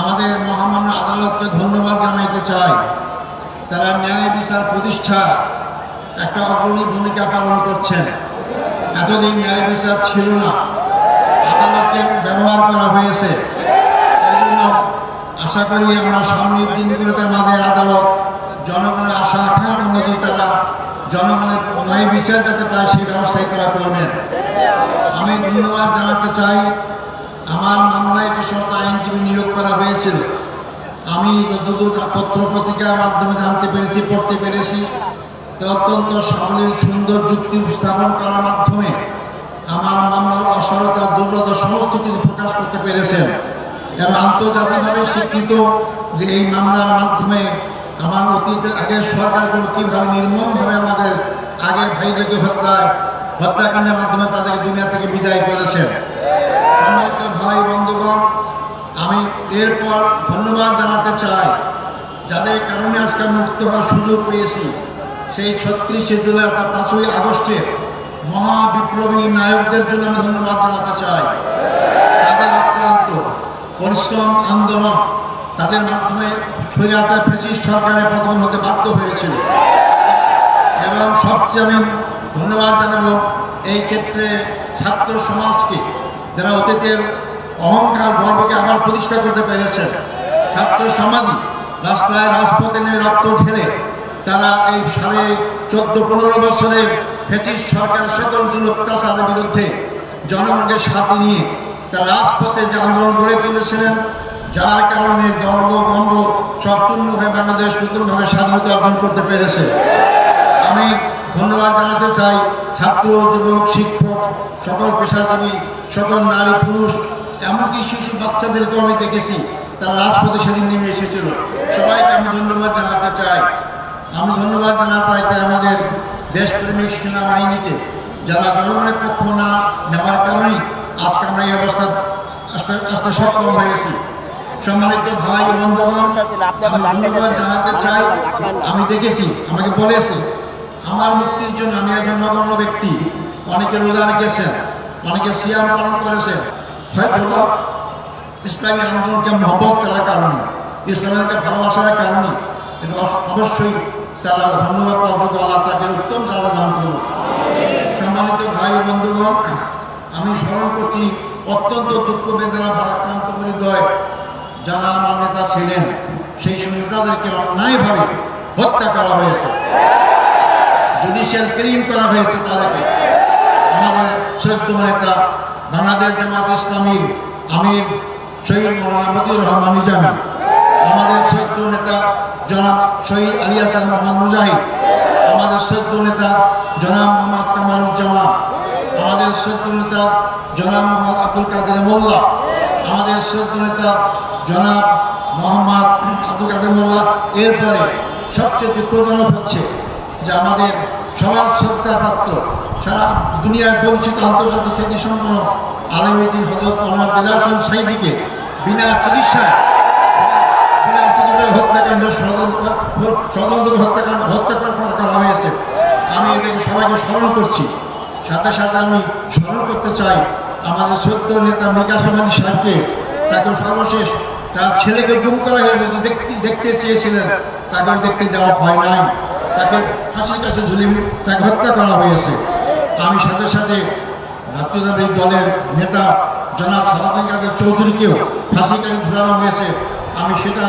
আমাদের মহামান্য আদালতকে ধন্যবাদ জানাইতে চাই। তারা ন্যায় বিচার প্রতিষ্ঠা একটা অগ্রণী ভূমিকা পালন করছেন। এতদিন ন্যায় বিচার ছিল না। আদালতকে ব্যবহার করা হয়েছে। এই জন্য আশা করি আমরা সামনের দিনগুলোতে আমাদের আদালত জনগণের আশা আকাঙ্ক্ষা অনুযায়ী তারা জনগণের ন্যায় বিচার যাতে পায় সেই ব্যবস্থাই তারা করবেন। আমি ধন্যবাদ জানাতে চাই আমার মামলায় যে সব আইনজীবী নিয়োগ করা হয়েছিল, আমি যতদূর পত্র পত্রিকার মাধ্যমে জানতে পেরেছি, পড়তে পেরেছি অত্যন্ত সাবলীল, সুন্দর যুক্তি উপস্থাপন করার মাধ্যমে আমার মামলার অসরতা, দুর্বলতা সমস্ত কিছু প্রকাশ করতে পেরেছেন। এবং আন্তর্জাতিকভাবে স্বীকৃত যে এই মামলার মাধ্যমে আমার অতীতের আগের সরকারগুলো কীভাবে নির্মমভাবে আমাদের আগের ভাইদেরকে হত্যা, হত্যাকাণ্ডের মাধ্যমে তাদের দুনিয়া থেকে বিদায় করেছেন। সম্মানিত ভাই বন্ধুগণ, আমি এরপর ধন্যবাদ জানাতে চাই যাদের কারণে আজকে মুক্ত হওয়ার সুযোগ পেয়েছি। সেই ছত্রিশে জুলাই অর্থাৎ পাঁচই আগস্টের মহাবিপ্লবী নায়কদের জন্য আমি ধন্যবাদ জানাতে চাই। তাদের অক্লান্ত পরিশ্রম, আন্দোলন, তাদের মাধ্যমে স্বৈরাচার ফেসিস সরকারের পতন হতে বাধ্য হয়েছিল। এবং সবচেয়ে আমি ধন্যবাদ জানাব এই ক্ষেত্রে ছাত্র সমাজকে যারা অতীতের অহংকার, গর্বকে আবার প্রতিষ্ঠা করতে পেরেছেন, ছাত্র সমাজই রাস্তায় রাজপথে নেমে রক্ত ঢেলে তারা এই সাড়ে চোদ্দ, পনেরো বছরের ফেসিস সরকার সকল অত্যাচারের বিরুদ্ধে জনগণকে সাথে নিয়ে তারা রাজপথে যে আন্দোলন গড়ে তুলেছিলেন, যার কারণে গর্ব গম্ব সব হয়ে বাংলাদেশ নতুনভাবে স্বাধীনতা অর্জন করতে পেরেছে। আমি ধন্যবাদ জানাতে চাই ছাত্র, যুবক, শিক্ষক, সকল পেশাজীবী সকল নারী পুরুষ, এমনকি শিশু বাচ্চাদেরকেও আমি দেখেছি, তারা রাজপথে সেদিন নেমে এসেছিল। সবাইকে আমি ধন্যবাদ জানাতে চাই। আমি ধন্যবাদ জানাতে চাই যে আমাদের দেশপ্রেমিক সেনাবাহিনীকে, যারা জনগণের পক্ষ না নেওয়ার কারণেই আজকে আমরা এই অবস্থা আসতে সক্ষম হয়েছি সম্মানিত ভাই বন্ধুগণ ধন্যবাদ জানাতে চাই। আমি দেখেছি, আমাকে বলেছে, আমার মুক্তির জন্য আমি একজন নগণ্য ব্যক্তি, অনেকে রোজা রেখেছেন অনেকে সিয়াম পালন করেছেন হয়তো ইসলামী আন্দোলনকে মহব্বত করার কারণে, ইসলামীকে ভালোবাসার কারণে। অবশ্যই তারা ধন্যবাদ পাওয়া আল্লাহ তাকে উত্তম তারা দান করুন। সম্মানিত ভাই বন্ধুগণ, আমি স্মরণ করছি অত্যন্ত দুঃখ বেদনা ভারাক্রান্ত হৃদয় যারা আমার নেতা ছিলেন, সেই নেতাদেরকে অন্যায়ভাবে হত্যা করা হয়েছে। জুডিশিয়াল ক্লিন করা হয়েছে তাদেরকে। আমাদের শ্রদ্ধ নেতা বাংলাদেশ জামাত ইসলামীর আমির শহীদ মৌলানা মতিউর রহমান নিজামী। আমাদের শ্রদ্ধ নেতা জনাব শহীদ আলী হাসান মোহাম্মদ মুজাহিদ। আমাদের শ্রদ্ধ নেতা জনাব মোহাম্মদ কামালুজ্জামান। আমাদের শ্রদ্ধ নেতা জনাব মোহাম্মদ আব্দুল কাদের মোল্লা। আমাদের শ্রদ্ধ নেতা জনাব মোহাম্মদ আব্দুল কাদের মোল্লা। এরপরে সবচেয়ে দুঃখজনক হচ্ছে যে আমাদের সমাজ শ্রদ্ধার পাত্র সারা দুনিয়ায় পরিচিত আন্তর্জাতিক খ্যাতি সম্পন্ন আলমীদিন হজরত মোহাম্মদ দিলাসন সাইদিকে বিনা চিকিৎসায় হত্যাকাণ্ড হত্যাকাণ্ড হয়েছে। আমি এটাকে সবাইকে স্মরণ করছি। সাথে সাথে আমি স্মরণ করতে চাই আমাদের নেতা সাহেবকে। সর্বশেষ তার ছেলেকে গুম করা দেখতে দেখতে চেয়েছিলেন তাকে দেখতে দেওয়া হয় নাই। তাকে ফাঁসির কাছে ঝুলিয়ে তাকে হত্যা করা হয়েছে। আমি সাথে সাথে জাতীয়তাবাদী দলের নেতা জনাব সালাদিন কাদের চৌধুরীকেও ফাঁসির কাছে ঝুলানো হয়েছে। আমি সেটা